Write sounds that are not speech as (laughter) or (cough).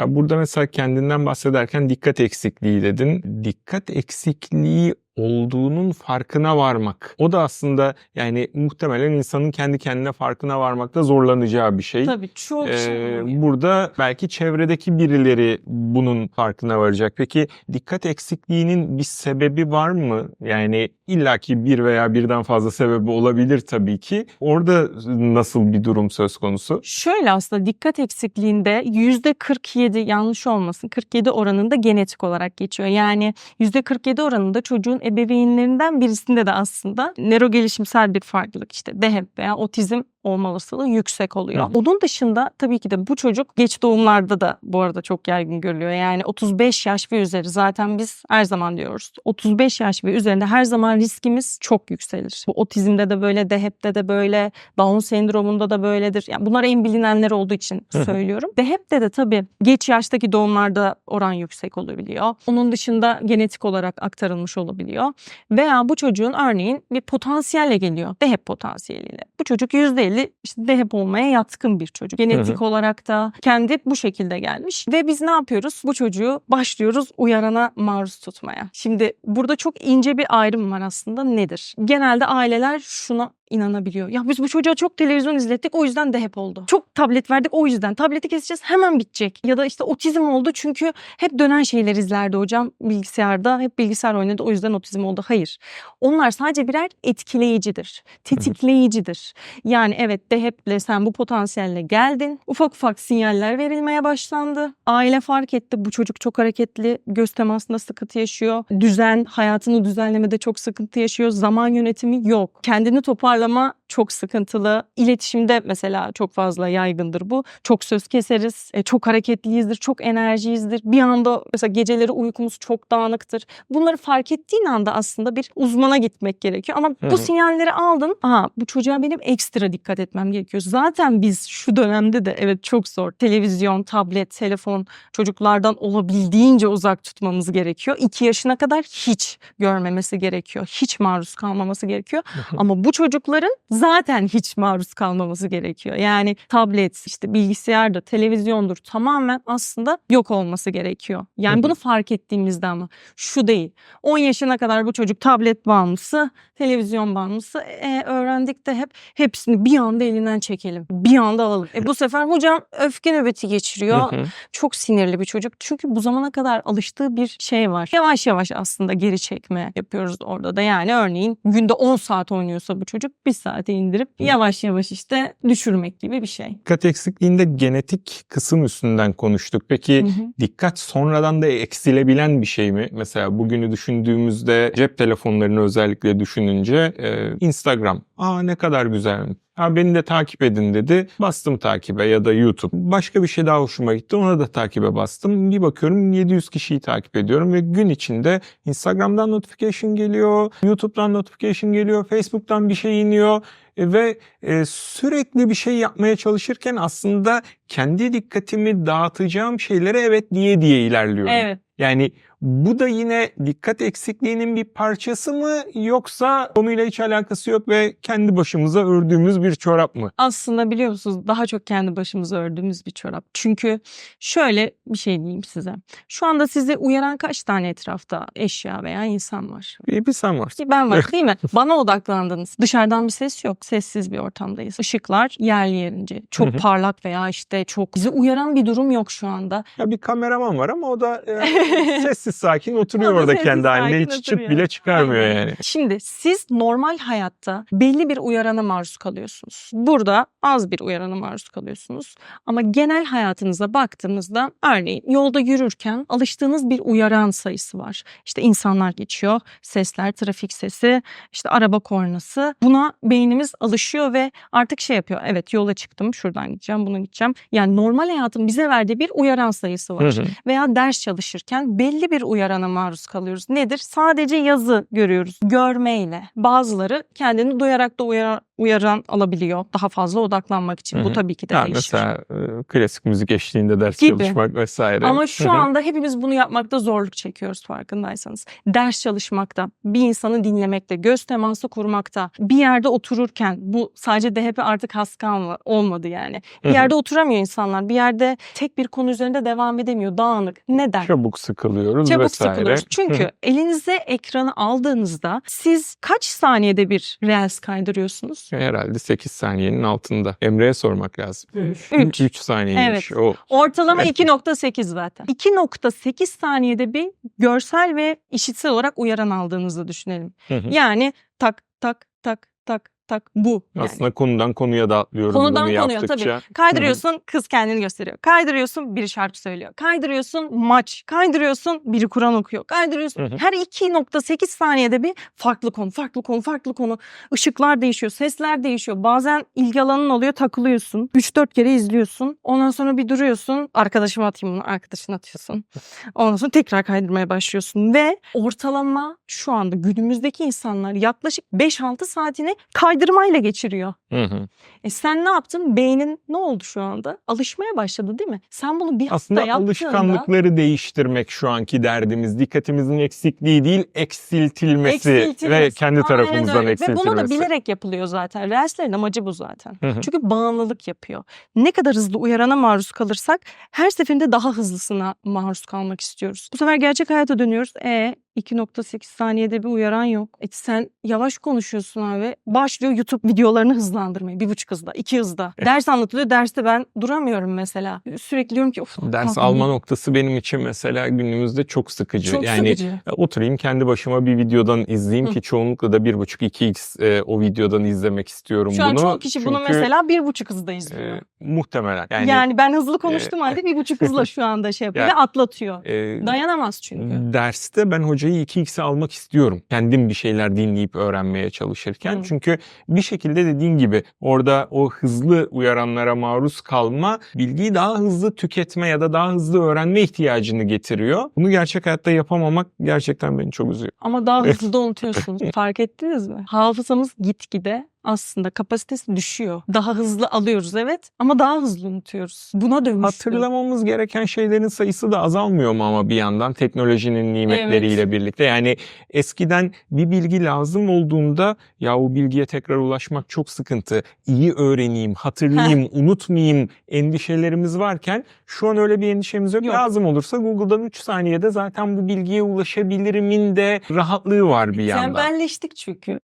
Ya burada mesela kendinden bahsederken dikkat eksikliği dedin. Dikkat eksikliği olduğunun farkına varmak. O da aslında yani muhtemelen insanın kendi kendine farkına varmakta zorlanacağı bir şey. Tabii çok Ee, şey oluyor. burada belki çevredeki birileri bunun farkına varacak. Peki dikkat eksikliğinin bir sebebi var mı? Yani illaki bir veya birden fazla sebebi olabilir tabii ki. Orada nasıl bir durum söz konusu? Şöyle aslında dikkat eksikliğinde yüzde 47 yanlış olmasın 47 oranında genetik olarak geçiyor. Yani yüzde 47 oranında çocuğun ebeveynlerinden birisinde de aslında nöro gelişimsel bir farklılık işte DHP veya otizm olma olasılığı yüksek oluyor. Hı. Onun dışında tabii ki de bu çocuk geç doğumlarda da bu arada çok yaygın görülüyor. Yani 35 yaş ve üzeri zaten biz her zaman diyoruz. 35 yaş ve üzerinde her zaman riskimiz çok yükselir. Bu otizmde de böyle, DHP'de de böyle, Down sendromunda da böyledir. Yani bunlar en bilinenler olduğu için söylüyorum. DHP'de de tabii geç yaştaki doğumlarda oran yüksek olabiliyor. Onun dışında genetik olarak aktarılmış olabiliyor. Veya bu çocuğun örneğin bir potansiyelle geliyor. DHP potansiyeliyle. Bu çocuk %50 işte DHP olmaya yatkın bir çocuk. Genetik olarak da kendi bu şekilde gelmiş. Ve biz ne yapıyoruz? Bu çocuğu başlıyoruz uyarana maruz tutmaya. Şimdi burada çok ince bir ayrım var aslında. Nedir? Genelde aileler şuna inanabiliyor. Ya biz bu çocuğa çok televizyon izlettik o yüzden de hep oldu. Çok tablet verdik o yüzden. Tableti keseceğiz hemen bitecek. Ya da işte otizm oldu çünkü hep dönen şeyler izlerdi hocam bilgisayarda. Hep bilgisayar oynadı o yüzden otizm oldu. Hayır. Onlar sadece birer etkileyicidir. Tetikleyicidir. Yani evet de heple sen bu potansiyelle geldin. Ufak ufak sinyaller verilmeye başlandı. Aile fark etti bu çocuk çok hareketli. Göz temasında sıkıntı yaşıyor. Düzen, hayatını düzenlemede çok sıkıntı yaşıyor. Zaman yönetimi yok. Kendini toparlama çok sıkıntılı. İletişimde mesela çok fazla yaygındır bu. Çok söz keseriz, e, çok hareketliyizdir, çok enerjiyizdir. Bir anda mesela geceleri uykumuz çok dağınıktır. Bunları fark ettiğin anda aslında bir uzmana gitmek gerekiyor. Ama bu sinyalleri aldın. Aha bu çocuğa benim ekstra dikkat etmem gerekiyor. Zaten biz şu dönemde de evet çok zor. Televizyon, tablet, telefon çocuklardan olabildiğince uzak tutmamız gerekiyor. İki yaşına kadar hiç görmemesi gerekiyor. Hiç maruz kalmaması gerekiyor. Ama bu çocukların zaten hiç maruz kalmaması gerekiyor. Yani tablet, işte bilgisayarda, televizyondur tamamen aslında yok olması gerekiyor. Yani bunu fark ettiğimizde ama şu değil. 10 yaşına kadar bu çocuk tablet bağımlısı, televizyon bağımlısı. E, öğrendik de hep hepsini bir anda elinden çekelim. Bir anda alalım. E, bu sefer hocam öfke nöbeti geçiriyor. Çok sinirli bir çocuk. Çünkü bu zamana kadar alıştığı bir şey var. Yavaş yavaş aslında geri çekme yapıyoruz orada da. Yani örneğin günde 10 saat oynuyorsa bu çocuk bir saate indirip yavaş yavaş işte düşürmek gibi bir şey. Dikkat eksikliğinde genetik kısım üstünden konuştuk. Peki Hı hı. dikkat sonradan da eksilebilen bir şey mi? Mesela bugünü düşündüğümüzde cep telefonlarını özellikle düşününce e, Instagram. Aa ne kadar güzel. Ha beni de takip edin dedi. Bastım takibe ya da YouTube. Başka bir şey daha hoşuma gitti. Ona da takibe bastım. Bir bakıyorum 700 kişiyi takip ediyorum ve gün içinde Instagram'dan notification geliyor, YouTube'dan notification geliyor, Facebook'tan bir şey iniyor ve e, sürekli bir şey yapmaya çalışırken aslında kendi dikkatimi dağıtacağım şeylere evet diye diye ilerliyorum. Evet. Yani bu da yine dikkat eksikliğinin bir parçası mı yoksa konuyla hiç alakası yok ve kendi başımıza ördüğümüz bir çorap mı? Aslında biliyor musunuz daha çok kendi başımıza ördüğümüz bir çorap. Çünkü şöyle bir şey diyeyim size. Şu anda sizi uyaran kaç tane etrafta eşya veya insan var? Bir, bir sen varsın. Ben var değil mi? Bana odaklandınız. Dışarıdan bir ses yok. Sessiz bir ortamdayız. Işıklar yerli yerince. Çok parlak veya işte çok bizi uyaran bir durum yok şu anda. Ya bir kameraman var ama o da e, (laughs) sessiz sakin oturuyor orada kendi halinde sakin hiç çıt bile çıkarmıyor Aynen. yani. Şimdi siz normal hayatta belli bir uyarana maruz kalıyorsunuz. Burada az bir uyarana maruz kalıyorsunuz. Ama genel hayatınıza baktığımızda örneğin yolda yürürken alıştığınız bir uyaran sayısı var. İşte insanlar geçiyor, sesler, trafik sesi, işte araba kornası. Buna beynimiz alışıyor ve artık şey yapıyor. Evet yola çıktım, şuradan gideceğim, bunu gideceğim. Yani normal hayatın bize verdiği bir uyaran sayısı var Hı hı. veya ders çalışırken belli bir uyarana maruz kalıyoruz. Nedir? Sadece yazı görüyoruz. Görmeyle. Bazıları kendini duyarak da uyar- uyaran alabiliyor. Daha fazla odaklanmak için. Hı Bu tabii ki de Ya değişir. mesela e, klasik müzik eşliğinde ders Gibi. çalışmak vesaire. Ama şu hı. anda hepimiz bunu yapmakta zorluk çekiyoruz farkındaysanız. Ders çalışmakta, bir insanı dinlemekte, göz teması kurmakta, bir yerde otururken bu sadece DHP artık has kalma, olmadı yani. Bir Hı hı. yerde oturamıyor insanlar. Bir yerde tek bir konu üzerinde devam edemiyor. Dağınık. Neden? çabuk sıkılıyoruz Çabuk vesaire. sıkılıyoruz. Çünkü elinize ekranı aldığınızda siz kaç saniyede bir Reels kaydırıyorsunuz? Herhalde 8 saniyenin altında. Emre'ye sormak lazım. Üç. 3 saniyeymiş. O. Ortalama Evet. 2.8 zaten. 2.8 saniyede bir görsel ve işitsel olarak uyaran aldığınızı düşünelim. Hı hı. Yani tak tak tak tak tak bu. Yani. Aslında konudan konuya da atlıyoruz Konudan bunu konuya, yaptıkça. Kaydırıyorsun kız kendini gösteriyor. Kaydırıyorsun biri şarkı söylüyor. Kaydırıyorsun maç. Kaydırıyorsun biri Kur'an okuyor. Kaydırıyorsun. Hı hı. Her 2.8 saniyede bir farklı konu, farklı konu, farklı konu. Işıklar değişiyor, sesler değişiyor. Bazen ilgi alanın oluyor takılıyorsun. 3-4 kere izliyorsun. Ondan sonra bir duruyorsun. Arkadaşıma atayım bunu. Arkadaşına atıyorsun. Ondan sonra tekrar kaydırmaya başlıyorsun. Ve ortalama şu anda günümüzdeki insanlar yaklaşık 5-6 saatini kaydırmayla geçiriyor. Hı hı. E sen ne yaptın? Beynin ne oldu şu anda? Alışmaya başladı değil mi? Sen bunu bir hafta Aslında yaptığında... alışkanlıkları değiştirmek şu anki derdimiz. Dikkatimizin eksikliği değil, eksiltilmesi ve Eksiltilmesi. kendi Aynen tarafımızdan öyle. Ve eksiltilmesi. bunu da bilerek yapılıyor zaten. Reels'lerin amacı bu zaten. Hı hı. Çünkü bağımlılık yapıyor. Ne kadar hızlı uyarana maruz kalırsak her seferinde daha hızlısına maruz kalmak istiyoruz. Bu sefer gerçek hayata dönüyoruz. E 2.8 saniyede bir uyaran yok. E sen yavaş konuşuyorsun abi. Başlıyor YouTube videolarını hızlandırmaya. Bir buçuk hızda, iki hızda. Ders anlatılıyor. Derste ben duramıyorum mesela. Sürekli diyorum ki of. Ders kalkın. alma noktası benim için mesela günümüzde çok sıkıcı. Çok yani sıkıcı. e, oturayım kendi başıma bir videodan izleyeyim Hı. ki çoğunlukla da 1.5-2x e, o videodan izlemek istiyorum Şu an bunu. çoğu kişi bunu Çünkü, mesela bir buçuk hızda izliyor. e, muhtemelen. Yani, Yani, ben hızlı konuştum halde bir buçuk (laughs) hızla şu anda şey yapıyor Ya- ve atlatıyor. e, Dayanamaz çünkü. derste ben hocayı 2x'e almak istiyorum. Kendim bir şeyler dinleyip öğrenmeye çalışırken. Hı. Çünkü bir şekilde dediğin gibi orada o hızlı uyaranlara maruz kalma bilgiyi daha hızlı tüketme ya da daha hızlı öğrenme ihtiyacını getiriyor. Bunu gerçek hayatta yapamamak gerçekten beni çok üzüyor. Ama daha hızlı da unutuyorsunuz. (laughs) Fark ettiniz mi? Hafızamız gitgide aslında kapasitesi düşüyor. Daha hızlı alıyoruz evet ama daha hızlı unutuyoruz. Buna dönüştü. Hatırlamamız gereken şeylerin sayısı da azalmıyor mu ama bir yandan teknolojinin nimetleriyle birlikte. Yani eskiden bir bilgi lazım olduğunda ya o bilgiye tekrar ulaşmak çok sıkıntı. İyi öğreneyim, hatırlayayım, unutmayayım endişelerimiz varken şu an öyle bir endişemiz yok. Yok. Lazım olursa Google'dan 3 saniyede zaten bu bilgiye ulaşabilirimin de rahatlığı var bir yandan. Tembelleştik çünkü.